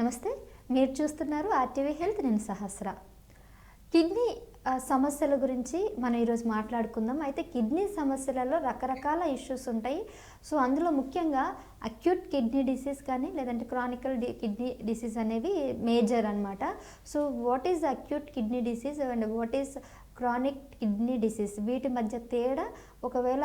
నమస్తే మీరు చూస్తున్నారు ఆర్టీవీ హెల్త్ నేను సహస్ర. కిడ్నీ సమస్యల గురించి మనం ఈరోజు మాట్లాడుకుందాం. అయితే కిడ్నీ సమస్యలలో రకరకాల ఇష్యూస్ ఉంటాయి. సో అందులో ముఖ్యంగా అక్యూట్ కిడ్నీ డిసీజ్ కానీ లేదంటే క్రానికల్ డి కిడ్నీ డిసీజ్ అనేవి మేజర్ అన్నమాట. So what is acute kidney disease and what is chronic kidney disease వీటి మధ్య తేడా ఒకవేళ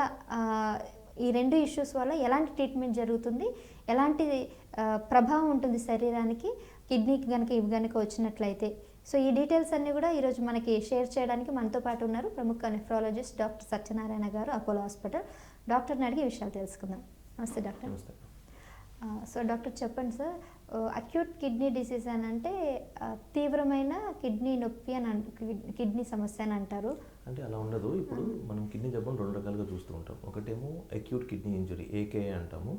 ఈ రెండు ఇష్యూస్ వల్ల ఎలాంటి ట్రీట్మెంట్ జరుగుతుంది? ఎలాంటి ప్రభావం ఉంటుంది శరీరానికి? కిడ్నీకి కనుక ఇవి కనుక వచ్చినట్లయితే. సో ఈ డీటెయిల్స్ అన్నీ కూడా ఈరోజు మనకి షేర్ చేయడానికి మనతో పాటు ఉన్నారు ప్రముఖ నెఫ్రాలజిస్ట్ డాక్టర్ సత్యనారాయణ గారు అపోలో హాస్పిటల్. డాక్టర్ని అడిగి విషయాలు తెలుసుకుందాం. నమస్తే డాక్టర్. సో డాక్టర్ చెప్పండి సార్. అక్యూట్ కిడ్నీ డిసీజ్ అని అంటే తీవ్రమైన కిడ్నీ నొప్పి అన్- కిడ్నీ సమస్య అని అంటారు. అంటే అలా ఉండదు. ఇప్పుడు మనం కిడ్నీ జబ్బును రెండు రకాలుగా చూస్తూ ఉంటాం. ఒకటేమో అక్యూట్ కిడ్నీ ఇంజురీ ఏకేఏ అంటాము.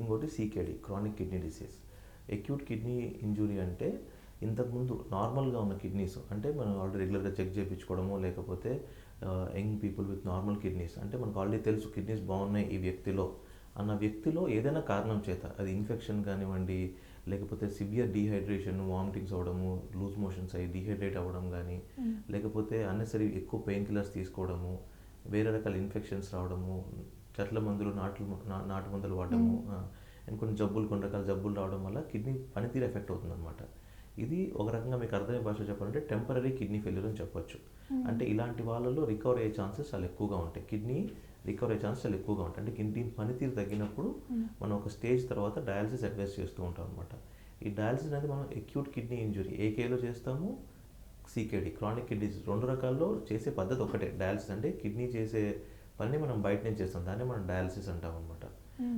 ఇంకోటి CKD chronic kidney disease acute kidney injury అంటే ఇంతకుముందు నార్మల్గా ఉన్న కిడ్నీస్ అంటే మనం ఆల్రెడీ రెగ్యులర్గా చెక్ చేయించుకోవడము లేకపోతే young people with normal kidneys అంటే మనకు ఆల్రెడీ తెలుసు కిడ్నీస్ బాగున్నాయి ఈ వ్యక్తిలో. అన్న వ్యక్తిలో ఏదైనా కారణం చేత అది ఇన్ఫెక్షన్ కానివ్వండి లేకపోతే సివియర్ డీహైడ్రేషన్ వామిటింగ్స్ అవ్వడము లూజ్ మోషన్స్ అయ్యి డీహైడ్రేట్ అవ్వడం కానీ లేకపోతే అన్నెసరీ ఎక్కువ పెయిన్ కిల్లర్స్ తీసుకోవడము వేరే రకాల ఇన్ఫెక్షన్స్ రావడము చెట్ల మందులు నాట్లు నాటు మందులు వాడడము అండ్ కొన్ని జబ్బులు కొన్ని రకాల జబ్బులు రావడం వల్ల కిడ్నీ పనితీరు ఎఫెక్ట్ అవుతుంది ఇది ఒక రకంగా మీకు అర్థమయ్యే భాషలో చెప్పాలంటే టెంపరీ కిడ్నీ ఫెయిల్యూర్ అని చెప్పొచ్చు. అంటే ఇలాంటి వాళ్ళలో రికవర్ అయ్యే ఛాన్సెస్ చాలా ఎక్కువగా ఉంటాయి. కిడ్నీ రికవర్ ఛాన్సెస్ చాలా ఎక్కువగా ఉంటాయి. అంటే కిడ్నీ పనితీరు తగ్గినప్పుడు మనం ఒక స్టేజ్ తర్వాత డయాలసిస్ అడ్వైస్ చేస్తూ ఉంటాం అనమాట ఈ డయాలసిస్ అనేది మనం అక్యూట్ కిడ్నీ ఇంజురీ ఏకేలో చేస్తాము సీకేడి క్రానిక్ కిడ్నీ రెండు రకాల్లో చేసే పద్ధతి ఒకటే. డయాలసిస్ అంటే కిడ్నీ చేసే పని మనం బయట నుంచి చేస్తాం. దాన్ని మనం డయాలసిస్ అంటాం అనమాట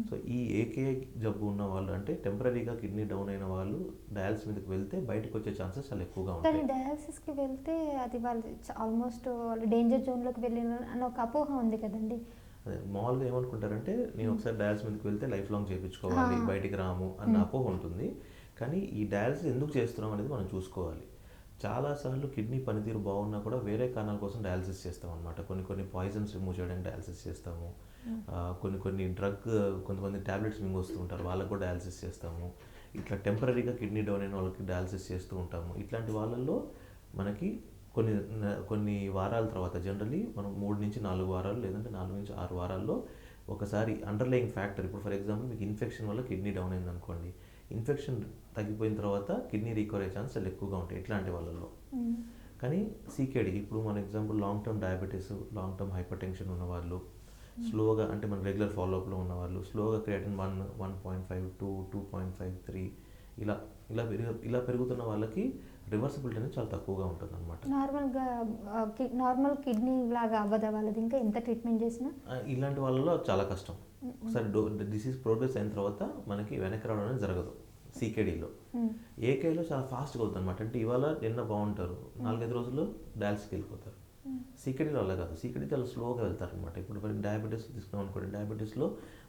సో ఈ ఏకే జబ్బు ఉన్న వాళ్ళు అంటే టెంపరీగా కిడ్నీ డౌన్ అయిన వాళ్ళు డయాలసిస్ మీదకి వెళ్తే బయటకు వచ్చే ఛాన్సెస్ చాలా ఎక్కువగా కానీ ఉంటాయి. డయాలసిస్కి వెళ్తే అది వాళ్ళు ఆల్మోస్ట్ వాళ్ళు డేంజర్ జోన్లోకి వెళ్ళిన అని ఒక అపోహ ఉంది కదండి. అదే మామూలుగా ఏమనుకుంటారంటే నేను ఒకసారి డయాలసిస్ మీదకి వెళ్తే లైఫ్ లాంగ్ చేయించుకోవాలి. బయటికి రాము అన్న అపోహ ఉంటుంది. కానీ ఈ డయాలసిస్ ఎందుకు చేస్తున్నాం అనేది మనం చూసుకోవాలి. చాలాసార్లు కిడ్నీ పనితీరు బాగున్నా కూడా వేరే కారణాల కోసం డయాలసిస్ చేస్తాం అనమాట కొన్ని కొన్ని పాయిజన్స్ రిమూవ్ చేయడానికి డయాలసిస్ చేస్తాము. ఆ, కొన్ని కొన్ని డ్రగ్ కొంతమంది టాబ్లెట్స్ మింగొస్తూ ఉంటారు. వాళ్ళకు కూడా డయాలసిస్ చేస్తాము. ఇట్లా టెంపరీగా కిడ్నీ డౌన్ అయిన వాళ్ళకి డయాలసిస్ చేస్తూ ఉంటాము. ఇట్లాంటి వాళ్ళల్లో మనకి కొన్ని కొన్ని వారాల తర్వాత జనరలీ మనం మూడు నుంచి నాలుగు వారాలు లేదంటే నాలుగు నుంచి ఆరు వారాల్లో ఒకసారి అండర్లయింగ్ ఫ్యాక్టర్ ఇప్పుడు ఫర్ ఎగ్జాంపుల్ మీకు ఇన్ఫెక్షన్ వల్ల కిడ్నీ డౌన్ అయింది అనుకోండి ఇన్ఫెక్షన్ తగ్గిపోయిన తర్వాత కిడ్నీ రికవర్ అయ్యే ఛాన్స్ చాలా ఎక్కువగా ఉంటాయి ఇట్లాంటి వాళ్ళలో కానీ సీకేడి ఇప్పుడు మన example long term diabetes long term hypertension ఉన్నవాళ్ళు స్లోగా అంటే మన రెగ్యులర్ ఫాలోఅప్లో ఉన్నవాళ్ళు స్లోగా creatinine one one point five two two point five three ఇలా ఇలా పెరుగు ఇలా పెరుగుతున్న వాళ్ళకి రివర్సిబిలిటీ అనేది చాలా తక్కువగా ఉంటుంది అనమాట నార్మల్గా నార్మల్ కిడ్నీ లాగా అవ్వదా వాళ్ళది? ఇంకా ఎంత ట్రీట్మెంట్ చేసినా? ఇలాంటి వాళ్ళలో చాలా కష్టం. ఒకసారి డో డిసీజ్ ప్రోగ్రెస్ అయిన తర్వాత మనకి వెనక్కి రావడం అనేది జరగదు. సీకేడీలో. ఏకేలో చాలా ఫాస్ట్గా అవుతుంది అనమాట అంటే ఇవాళ నిన్న బాగుంటారు. నాలుగైదు రోజుల్లో డయాలసిస్కి వెళ్ళిపోతారు. సీకెడీలో అలా కాదు. సీకెడీ చాలా స్లోగా వెళ్తారు అనమాట ఇప్పుడు మరి డయాబెటీస్ తీసుకున్నాం అనుకోండి. డయాబెటీస్లో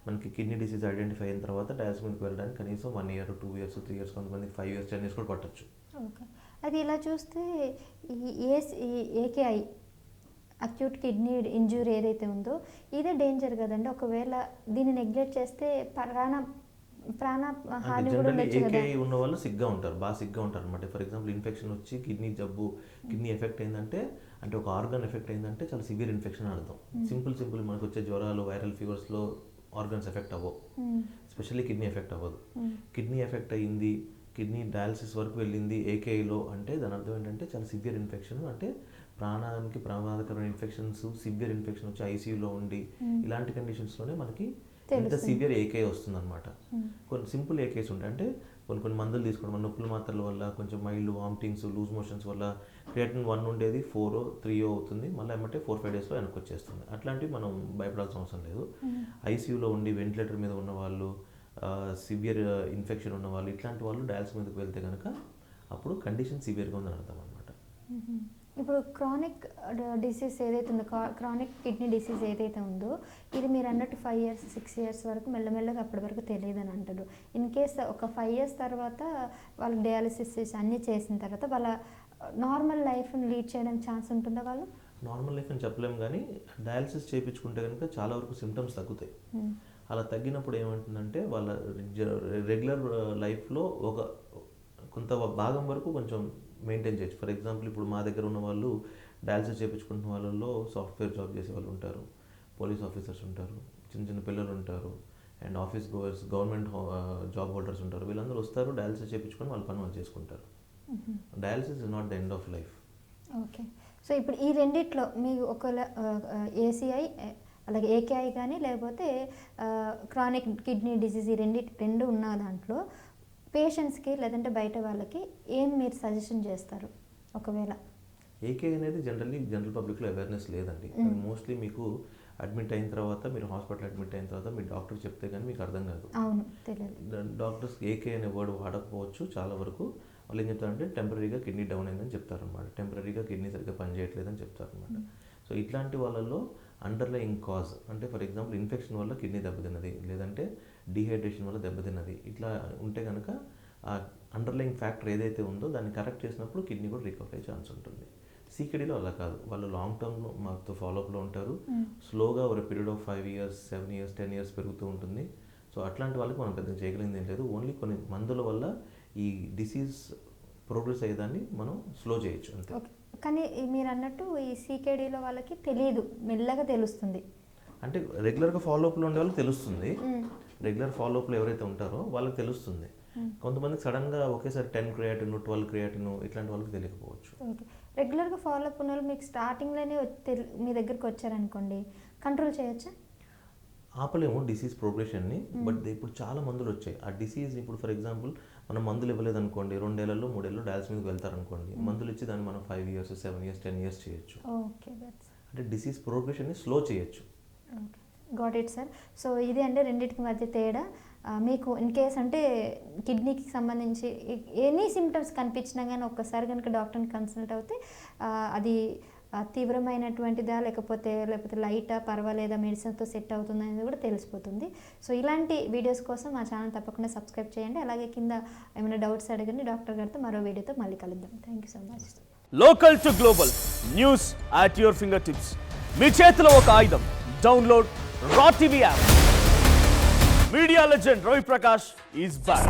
మనకి కిడ్నీ డిసీజ్ ఐడెంటిఫై అయిన తర్వాత డయాలసిస్ మీదకి వెళ్ళడానికి కనీసం one year two years three years కొంతమందికి ఫైవ్ ఇయర్స్ టెన్ ఇయర్స్ కూడా పట్టచ్చు. అది ఇలా చూస్తే ఈ a AKI acute kidney injury ఏదైతే ఉందో ఇదే డేంజర్ కదండి. ఒకవేళ దీన్ని నెగ్లెక్ట్ చేస్తే ప్రాణ ప్రాణ హాని కూడా ఉన్న వాళ్ళు సిగ్గా ఉంటారు బాగా సిగ్గా ఉంటారు అనమాట ఫర్ ఎగ్జాంపుల్ ఇన్ఫెక్షన్ వచ్చి కిడ్నీ జబ్బు కిడ్నీ ఎఫెక్ట్ అయిందంటే అంటే ఒక ఆర్గన్ ఎఫెక్ట్ అయిందంటే చాలా సివియర్ ఇన్ఫెక్షన్ అర్థం. సింపుల్ సింపుల్ మనకు వచ్చే జ్వరాలు వైరల్ ఫీవర్స్లో ఆర్గన్స్ ఎఫెక్ట్ అవ్వవు. స్పెషల్లీ కిడ్నీ ఎఫెక్ట్ అవ్వదు. కిడ్నీ ఎఫెక్ట్ అయ్యింది కిడ్నీ డయాలసిస్ వరకు వెళ్ళింది ఏకేఐలో అంటే దాని అర్థం ఏంటంటే చాలా సివియర్ ఇన్ఫెక్షన్ అంటే ప్రాణానికి ప్రమాదకరమైన ఇన్ఫెక్షన్స్ సివియర్ ఇన్ఫెక్షన్ వచ్చి ఐసీయూలో ఉండి ఇలాంటి కండిషన్స్లోనే మనకి ఎంత. సివియర్ ఏకే వస్తుంది అనమాట. కొన్ని సింపుల్ ఏకేస్ ఉంటాయి. అంటే కొన్ని కొన్ని మందులు తీసుకోవడం నొప్పుల మాత్రల వల్ల కొంచెం మైల్డ్ వామిటింగ్స్ లూజ్ మోషన్స్ వల్ల క్రియేటిన్ వన్ ఉండేది ఫోర్ త్రీయో అవుతుంది. మళ్ళీ ఏమంటే ఫోర్ ఫైవ్ డేస్లో వెనక్కి వచ్చేస్తుంది. అట్లాంటివి మనం భయపడాల్సిన అవసరం లేదు. ఐసీయూలో ఉండి వెంటిలేటర్ మీద ఉన్న వాళ్ళు సివియర్ ఇన్ఫెక్షన్ ఉన్న వాళ్ళు ఇట్లాంటి వాళ్ళు డయాలసిస్ మీదకి వెళ్తే కనుక అప్పుడు కండిషన్ సివియర్గా ఉందని అర్థం అనమాట. ఇప్పుడు క్రానిక్ డిసీజ్ ఏదైతే ఉందో క్రానిక్ కిడ్నీ డిసీజ్ ఏదైతే ఉందో ఇది మీరు అన్నట్టు ఫైవ్ ఇయర్స్ సిక్స్ ఇయర్స్ వరకు మెల్లమెల్లగా అప్పటి వరకు తెలియదు అని అంటారు. ఇన్ కేస్ ఒక ఫైవ్ ఇయర్స్ తర్వాత వాళ్ళు డయాలసిస్ చేసి అన్నీ చేసిన తర్వాత వాళ్ళ నార్మల్ లైఫ్ని లీడ్ చేయడానికి ఛాన్స్ ఉంటుందా వాళ్ళు నార్మల్ లైఫ్ అని చెప్పలేము కానీ డయాలసిస్ చేయించుకుంటే కనుక చాలా వరకు సిమ్టమ్స్ తగ్గుతాయి. మ్మ్. అలా తగ్గినప్పుడు ఏమంటుందంటే వాళ్ళ రెగ్యులర్ లైఫ్లో ఒక కొంత భాగం వరకు కొంచెం మెయింటైన్ చేయొచ్చు. ఫర్ ఎగ్జాంపుల్ ఇప్పుడు మా దగ్గర ఉన్న వాళ్ళు డయాలసిస్ చేయించుకుంటున్న వాళ్ళలో సాఫ్ట్వేర్ జాబ్ చేసే వాళ్ళు ఉంటారు. పోలీస్ ఆఫీసర్స్ ఉంటారు. చిన్న చిన్న పిల్లలు ఉంటారు. And office goers government job holders ఉంటారు. వీళ్ళందరూ వస్తారు డయాలసిస్ చేయించుకొని వాళ్ళ పని వాళ్ళు చేసుకుంటారు. Dialysis is not the end of life okay. So ఇప్పుడు ఈ రెండిట్లో మీకు ఒకవేళ ఏసీఐ అలాగే ఏకేఐ కానీ లేకపోతే క్రానిక్ కిడ్నీ డిసీజ్ ఈ రెండి రెండు ఉన్న దాంట్లో పేషెంట్స్కి లేదంటే బయట వాళ్ళకి ఏం మీరు సజెషన్ చేస్తారు? ఒకవేళ ఏకే అనేది జనరల్లీ జనరల్ పబ్లిక్లో అవేర్నెస్ లేదండి. మోస్ట్లీ మీకు అడ్మిట్ అయిన తర్వాత మీరు హాస్పిటల్ అడ్మిట్ అయిన తర్వాత మీ డాక్టర్ చెప్తే కానీ మీకు అర్థం కాదు. అవును తెలియదు డాక్టర్స్ ఏకే అనే వర్డ్ వాడకపోవచ్చు చాలా వరకు. వాళ్ళు ఏం చెప్తారంటే టెంపరీగా కిడ్నీ డౌన్ అయిందని చెప్తారనమాట టెంపరీగా కిడ్నీ సరిగ్గా పనిచేయట్లేదని చెప్తారనమాట సో ఇట్లాంటి వాళ్ళల్లో అండర్లయింగ్ కాజ్ అంటే ఫర్ ఎగ్జాంపుల్ ఇన్ఫెక్షన్ వల్ల కిడ్నీ దెబ్బతిన్నది లేదంటే డీహైడ్రేషన్ వల్ల దెబ్బతిన్నది. ఇట్లా ఉంటే కనుక ఆ అండర్లయింగ్ ఫ్యాక్టర్ ఏదైతే ఉందో దాన్ని కరెక్ట్ చేసినప్పుడు కిడ్నీ కూడా రికవర్ అయ్యే ఛాన్స్ ఉంటుంది. సీకెడీలో అలా కాదు. వాళ్ళు లాంగ్ టర్మ్ మాతో ఫాలోఅప్లో ఉంటారు. స్లోగా ఒక period of five years seven years ten years పెరుగుతూ ఉంటుంది. సో అట్లాంటి వాళ్ళకి మనం పెద్దగా చేయగలిగింది ఏం లేదు. ఓన్లీ కొన్ని మందుల వల్ల ఈ డిసీజ్ ప్రోగ్రెస్ అయ్యేదాన్ని మనం స్లో చేయొచ్చు అంతే. కానీ మీరు అన్నట్టు ఈ సీకేడీలో వాళ్ళకి తెలియదు మెల్లగా తెలుస్తుంది. అంటే రెగ్యులర్గా ఫాలోఅప్లో ఉండే వాళ్ళకి తెలుస్తుంది. రెగ్యులర్ ఫాలోఅప్లో ఎవరైతే ఉంటారో వాళ్ళకి తెలుస్తుంది. కొంతమందికి సడన్గా ఒకేసారి టెన్ క్రియాటిన్ ట్వెల్వ్ క్రియాటిన్ ఇట్లాంటి వాళ్ళకి తెలియకపోవచ్చు. ఓకే. రెగ్యులర్గా ఫాలో అప్ ఉన్న వాళ్ళు మీకు స్టార్టింగ్లోనే మీ దగ్గరికి వచ్చారనుకోండి కంట్రోల్ చేయొచ్చా? ఆపలేము డిసీజ్ ప్రోగ్రెషన్ని బట్ ఇప్పుడు చాలా మందులు వచ్చాయి. ఆ డిసీజ్ ఇప్పుడు ఫర్ ఎగ్జాంపుల్ మనం మందులు ఇవ్వలేదు అనుకోండి రెండేళ్ళలో మూడేళ్ళు డయాల్స్ మీదకి వెళ్తారనుకోండి మందులు ఇచ్చి దాన్ని మనం five years seven years ten years చేయొచ్చు. అంటే డిసీజ్ ప్రోగ్రెషన్ని స్లో చేయొచ్చు. గాట్ ఇట్ సార్ సో ఇది అంటే రెండింటికి మధ్య తేడా. మీకు ఇన్ కేస్ అంటే కిడ్నీకి సంబంధించి ఎనీ సిమ్టమ్స్ కనిపించినా కానీ ఒక్కసారి కనుక డాక్టర్ని కన్సల్ట్ అవుతే అది తీవ్రమైనటువంటిదా లేకపోతే లేకపోతే లైటా పర్వాలేదా మెడిసిన్తో సెట్ అవుతుందా అనేది కూడా తెలిసిపోతుంది. సో ఇలాంటి వీడియోస్ కోసం మా ఛానల్ తప్పకుండా సబ్స్క్రైబ్ చేయండి. అలాగే కింద ఏమైనా డౌట్స్ అడగండి డాక్టర్ గారితో మరో వీడియోతో మళ్ళీ కలుద్దాం. Thank you so much local to global news at your finger tips మీ చేతిలో ఒక ఆయుధం. Download R TV app media legend Ravi Prakash is back